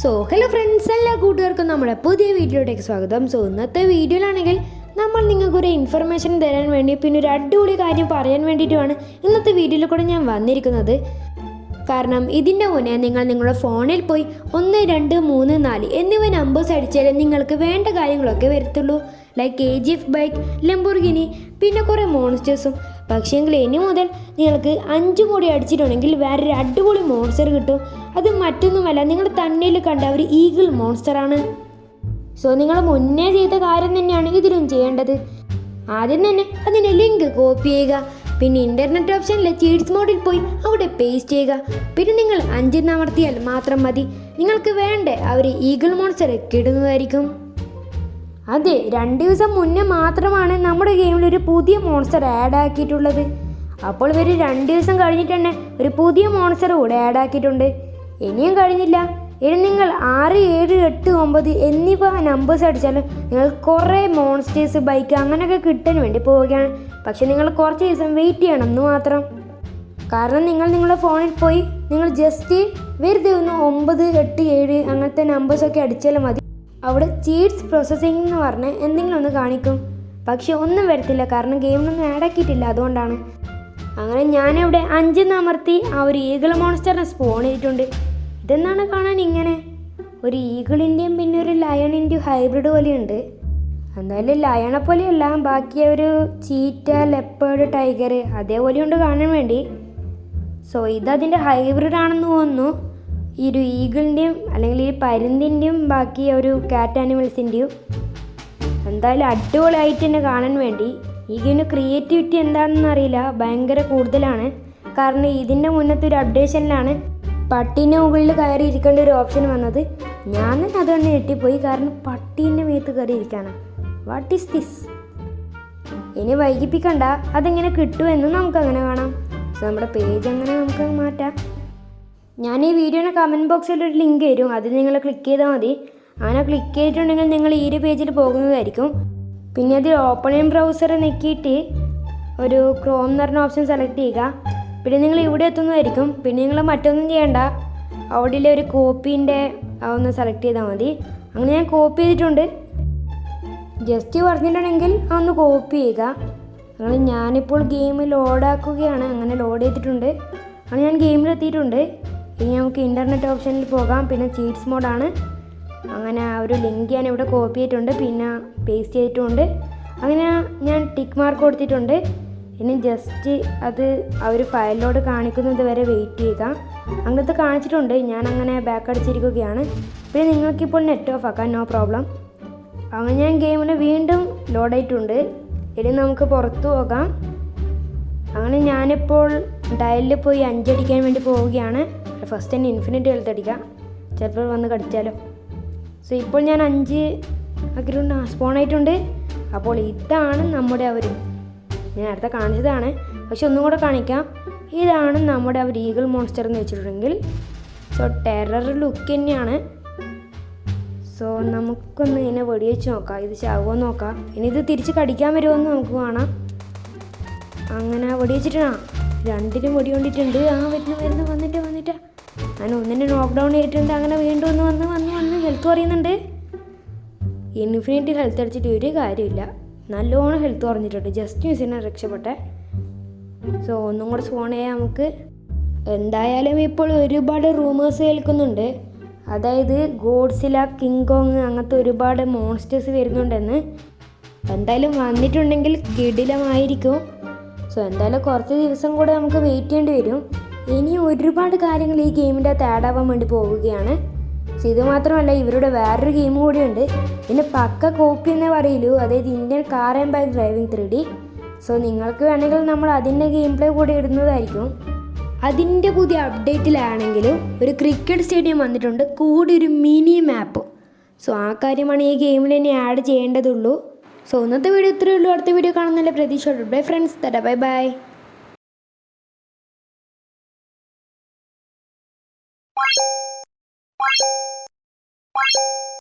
So hello friends എല്ലാ കൂട്ടുകാർക്കും നമ്മുടെ പുതിയ വീഡിയോയിലേക്ക് സ്വാഗതം. സോ ഇന്നത്തെ വീഡിയോയിലാണെങ്കിൽ നമ്മൾ നിങ്ങൾക്ക് ഒരു ഇൻഫർമേഷൻ തരാൻ വേണ്ടി പിന്നെ ഒരു അടിപൊളി കാര്യം പറയാൻ വേണ്ടിയിട്ടുമാണ് ഇന്നത്തെ വീഡിയോയിൽ കൂടെ ഞാൻ വന്നിരിക്കുന്നത്. കാരണം ഇതിന്റെ മുന്നേ നിങ്ങൾ നിങ്ങളുടെ ഫോണിൽ പോയി ഒന്ന് രണ്ട് മൂന്ന് നാല് എന്നിവ നമ്പേഴ്സ് അടിച്ചാലേ നിങ്ങൾക്ക് വേണ്ട കാര്യങ്ങളൊക്കെ വരത്തുള്ളൂ. Like K G F bike Lamborghini പിന്നെ കുറേ മോൺസ്റ്റേഴ്സും പക്ഷേങ്കിൽ ഇനി മുതൽ നിങ്ങൾക്ക് അഞ്ച് കോടി അടിച്ചിട്ടുണ്ടെങ്കിൽ വേറൊരു അടിപൊളി മോൺസ്റ്റർ കിട്ടും. അത് മറ്റൊന്നുമല്ല നിങ്ങൾ തന്നെ കണ്ട ഒരു ഈഗിൾ മോൺസ്റ്ററാണ് സോ നിങ്ങൾ മുന്നേ ചെയ്ത കാര്യം തന്നെയാണ് ഇതിലും ചെയ്യേണ്ടത്. ആദ്യം തന്നെ അതിന്റെ ലിങ്ക് കോപ്പി ചെയ്യുക. പിന്നെ ഇന്റർനെറ്റ് ഓപ്ഷനിലെ ചീറ്റ്സ് മോഡിൽ പോയി അവിടെ പേസ്റ്റ് ചെയ്യുക. പിന്നെ നിങ്ങൾ അഞ്ചെന്ന് അമർത്തിയാൽ മാത്രം മതി. നിങ്ങൾക്ക് വേണ്ട ഒരു ഈഗിൾ മോൺസ്റ്റർ കിടുന്നതായിരിക്കും. അതെ രണ്ട് ദിവസം മുന്നേ മാത്രമാണ് നമ്മുടെ ഗെയിമിൽ ഒരു പുതിയ മോൺസ്റ്റർ ആഡ് ആക്കിയിട്ടുള്ളത്. അപ്പോൾ ഇവർ രണ്ട് ദിവസം കഴിഞ്ഞിട്ട് തന്നെ ഒരു പുതിയ മോൺസ്റ്റർ കൂടെ ആഡ് ആക്കിയിട്ടുണ്ട്. ഇനിയും കഴിഞ്ഞില്ല. ഇനി നിങ്ങൾ ആറ് ഏഴ് എട്ട് ഒമ്പത് എന്നിവ നമ്പേഴ്സ് അടിച്ചാൽ നിങ്ങൾ കുറേ മോൺസ്റ്റേഴ്സ് ബൈക്ക് അങ്ങനെയൊക്കെ കിട്ടാൻ വേണ്ടി പോവുകയാണ്. പക്ഷേ നിങ്ങൾ കുറച്ച് ദിവസം വെയിറ്റ് ചെയ്യണം എന്ന് മാത്രം. കാരണം നിങ്ങൾ നിങ്ങളുടെ ഫോണിൽ പോയി നിങ്ങൾ ജസ്റ്റ് വെറുതെ ഒന്ന് ഒമ്പത് എട്ട് ഏഴ് അങ്ങനത്തെ നമ്പേഴ്സൊക്കെ അടിച്ചാൽ മതി. അവിടെ ചീറ്റ്സ് പ്രോസസ്സിംഗ് എന്ന് പറഞ്ഞ് എന്തെങ്കിലും ഒന്ന് കാണിക്കും. പക്ഷെ ഒന്നും വരത്തില്ല. കാരണം ഗെയിമിനൊന്നും ആഡ് ആക്കിയിട്ടില്ല അതുകൊണ്ടാണ്. അങ്ങനെ ഞാനിവിടെ അഞ്ചെന്ന് അമർത്തി ആ ഒരു ഈഗിൾ മോൺസ്റ്ററിനെ സ്പോൺ ചെയ്തിട്ടുണ്ട്. ഇതെന്താണ് കാണാൻ ഇങ്ങനെ? ഒരു ഈഗിളിന്റെയും പിന്നെ ഒരു ലയണിന്റെയും ഹൈബ്രിഡ് പോലെയുണ്ട്. എന്തായാലും ലയണെ പോലെയല്ല ബാക്കി ഒരു ചീറ്റ ലെപ്പേർഡ് ടൈഗർ അതേപോലെ അതേപോലെയുണ്ട് കാണാൻ വേണ്ടി. സോ ഇതതിന്റെ ഹൈബ്രിഡ് ആണെന്ന് തോന്നുന്നു. ഈ ഒരു ഈഗിളിന്റെയും അല്ലെങ്കിൽ ഈ പരുന്തിന്റെയും ബാക്കി ഒരു കാറ്റ് ആനിമൽസിന്റെയും എന്തായാലും അടിപൊളിയായിട്ട് തന്നെ കാണാൻ വേണ്ടി. ഗെയിമിന് ക്രിയേറ്റിവിറ്റി എന്താണെന്ന് അറിയില്ല ഭയങ്കര കൂടുതലാണ്. കാരണം ഇതിന്റെ മുന്നത്തെ ഒരു അപ്ഡേഷനിലാണ് പട്ടീന്റെ മുകളിൽ കയറി ഇരിക്കേണ്ട ഒരു ഓപ്ഷൻ വന്നത് ഞാൻ തന്നെ അത് തന്നെ ഞെട്ടിപ്പോയി കാരണം പട്ടീന്റെ മേത്ത് കയറി ഇരിക്കാനാണ് വാട്ട് ഈസ് ദിസ് ഇനി വൈകിപ്പിക്കണ്ട അതെങ്ങനെ കിട്ടുമെന്ന് നമുക്ക് അങ്ങനെ കാണാം. സോ നമ്മുടെ പേജ് അങ്ങനെ നമുക്ക് മാറ്റാം? ഞാൻ ഈ വീഡിയോയുടെ കമന്റ് ബോക്സിൽ ഒരു ലിങ്ക് തരും അതിൽ നിങ്ങൾ ക്ലിക്ക് ചെയ്താൽ മതി. അങ്ങനെ ക്ലിക്ക് ചെയ്തിട്ടുണ്ടെങ്കിൽ നിങ്ങൾ ഈ ഒരു പേജിൽ പോകുന്നതായിരിക്കും. പിന്നെ അതിൽ ഓപ്പൺ ഇൻ നെക്കിയിട്ട് ഒരു ക്രോം എന്ന് പറഞ്ഞ ഓപ്ഷൻ സെലക്ട് ചെയ്യുക. പിന്നെ നിങ്ങൾ ഇവിടെ എത്തുന്നതായിരിക്കും. പിന്നെ നിങ്ങൾ മറ്റൊന്നും ചെയ്യണ്ട. അവിടെയുള്ള ഒരു കോപ്പീന്റെ ഒന്ന് സെലക്ട് ചെയ്താൽ മതി. അങ്ങനെ ഞാൻ കോപ്പി ചെയ്തിട്ടുണ്ട്. ജസ്റ്റ് പറഞ്ഞിട്ടുണ്ടെങ്കിൽ അതൊന്ന് കോപ്പി ചെയ്യുക. അങ്ങനെ ഞാനിപ്പോൾ ഗെയിം ലോഡാക്കുകയാണ് അങ്ങനെ ലോഡ് ചെയ്തിട്ടുണ്ട്. അങ്ങനെ ഞാൻ ഗെയിമിലെത്തിയിട്ടുണ്ട് ഇനി നമുക്ക് ഇന്റർനെറ്റ് ഓപ്ഷനിൽ പോകാം. പിന്നെ ചീറ്റ്സ് മോഡാണ് അങ്ങനെ ആ ഒരു ലിങ്ക് ഞാൻ ഇവിടെ കോപ്പി ചെയ്തിട്ടുണ്ട്. പിന്നെ പേസ്റ്റ് ചെയ്തിട്ടുണ്ട്. അങ്ങനെ ഞാൻ ടിക്ക് മാർക്ക് കൊടുത്തിട്ടുണ്ട്. ഇനി ജസ്റ്റ് അത് അവർ ഫയലിലോട് കാണിക്കുന്നത് വരെ വെയിറ്റ് ചെയ്യുക അങ്ങനത്തെ കാണിച്ചിട്ടുണ്ട്. ഞാൻ അങ്ങനെ ബാക്ക് അടിച്ചിരിക്കുകയാണ്. പിന്നെ നിങ്ങൾക്കിപ്പോൾ നെറ്റ് ഓഫ് ആക്കാം. നോ പ്രോബ്ലം അങ്ങനെ ഞാൻ ഗെയിമിന് വീണ്ടും ലോഡായിട്ടുണ്ട് ഇനി നമുക്ക് പുറത്തു പോകാം. അങ്ങനെ ഞാനിപ്പോൾ ഡയലിൽ പോയി അഞ്ചടിക്കാൻ വേണ്ടി പോവുകയാണ്. ഫസ്റ്റ് തന്നെ ഇൻഫിനിറ്റ് ഹെൽത്ത് അടിക്കാം. ചിലപ്പോൾ വന്ന് കടിച്ചാലോ. സോ ഇപ്പോൾ ഞാൻ അഞ്ച് അഗ്രൗണ്ട് സ്പോൺ ആയിട്ടുണ്ട്. അപ്പോൾ ഇതാണ് നമ്മുടെ അവർ ഞാൻ നേരത്തെ കാണിച്ചതാണ്. പക്ഷെ ഒന്നും കൂടെ കാണിക്കാം. ഇതാണ് നമ്മുടെ ആ ഈഗിൾ മോൺസ്റ്റർ എന്ന് വെച്ചിട്ടുണ്ടെങ്കിൽ സോ ടെറർ ലുക്ക് തന്നെയാണ്. സോ നമുക്കൊന്ന് ഇതിനെ വെടിവെച്ച് നോക്കാം. ഇത് ചാവുമോ നോക്കാം. ഇനി ഇത് തിരിച്ച് കടിക്കാൻ വരുമോ എന്ന് നമുക്ക് കാണാം. അങ്ങനെ വെടിവെച്ചിട്ടാ. രണ്ടിനും വെടി കൊണ്ടിട്ടുണ്ട് ആ വരുന്നു വരുന്നു വന്നിട്ട് വന്നിട്ട്. അങ്ങനെ ഒന്നിനെ നോക്ക് ഡൗൺ ചെയ്തിട്ടുണ്ട് അങ്ങനെ വീണ്ടും ഒന്ന് വന്ന് വന്ന് വന്ന്. ഹെൽത്ത് പറയുന്നുണ്ട്. ഇൻഫിനിറ്റ് ഹെൽത്ത് അടിച്ചിട്ട് ഒരു കാര്യമില്ല. നല്ലോണം ഹെൽത്ത് കുറഞ്ഞിട്ടുണ്ട്. ജസ്റ്റ് ന്യൂസിനെ രക്ഷപ്പെട്ടെ. സോ ഒന്നും കൂടെ ഫോൺ ചെയ്യാം നമുക്ക് എന്തായാലും ഇപ്പോൾ ഒരുപാട് റൂമേഴ്സ് കേൾക്കുന്നുണ്ട്. അതായത് ഗോഡ്സില കിങ് കോങ് അങ്ങനത്തെ ഒരുപാട് മോൺസ്റ്റേഴ്സ് വരുന്നുണ്ടെന്ന്. എന്തായാലും വന്നിട്ടുണ്ടെങ്കിൽ കിടിലമായിരിക്കും. സോ എന്തായാലും കുറച്ച് ദിവസം കൂടെ നമുക്ക് വെയിറ്റ് ചെയ്യേണ്ടി വരും. ഇനി ഒരുപാട് കാര്യങ്ങൾ ഈ ഗെയിമിന്റെ അകത്ത് ആഡ് ആവാൻ വേണ്ടി പോവുകയാണ്. സോ ഇത് മാത്രമല്ല ഇവരുടെ വേറൊരു ഗെയിം കൂടിയുണ്ട്. പിന്നെ പക്ക കോപ്പി എന്നേ പറയൂ. അതായത് Indian car and bike driving three D so നിങ്ങൾക്ക് വേണമെങ്കിൽ നമ്മൾ അതിന്റെ ഗെയിം പ്ലേ കൂടി ഇടുന്നതായിരിക്കും. അതിന്റെ പുതിയ അപ്ഡേറ്റിലാണെങ്കിലും ഒരു ക്രിക്കറ്റ് സ്റ്റേഡിയം വന്നിട്ടുണ്ട്. കൂടി ഒരു മിനി മാപ്പ് സോ ആ കാര്യമാണ് ഈ ഗെയിമിൽ ഇനി ആഡ് ചെയ്യേണ്ടതുള്ളൂ. സോ ഇന്നത്തെ വീഡിയോ ഇത്രയേ ഉള്ളൂ. അടുത്ത വീഡിയോ കാണുന്നതിന്റെ പ്രതീക്ഷ ബൈ ഫ്രണ്ട്സ് തരാ ബൈ ബൈ you